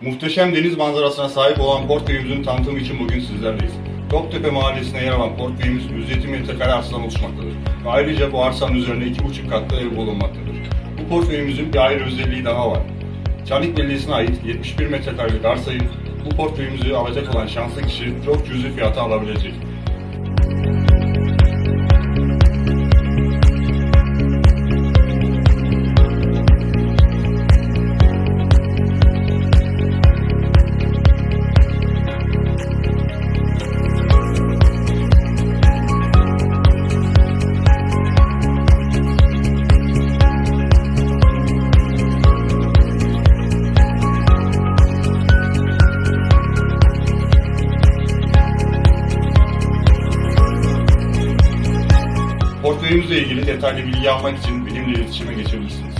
Muhteşem deniz manzarasına sahip olan portföyümüzün tanıtımı için bugün sizlerleyiz. Toptepe mahallesine yer alan portföyümüz 107 metrekare arsadan oluşmaktadır. Ve ayrıca bu arsanın üzerine 2,5 katlı ev bulunmaktadır. Bu portföyümüzün bir ayrı özelliği daha var. Çanik Belediyesi'ne ait 71 metrekarelik arsayı bu portföyümüzü alacak olan şanslı kişi çok cüzi fiyata alabilecek. Portföyümüzle ilgili detaylı bilgi almak için benimle iletişime geçebilirsiniz.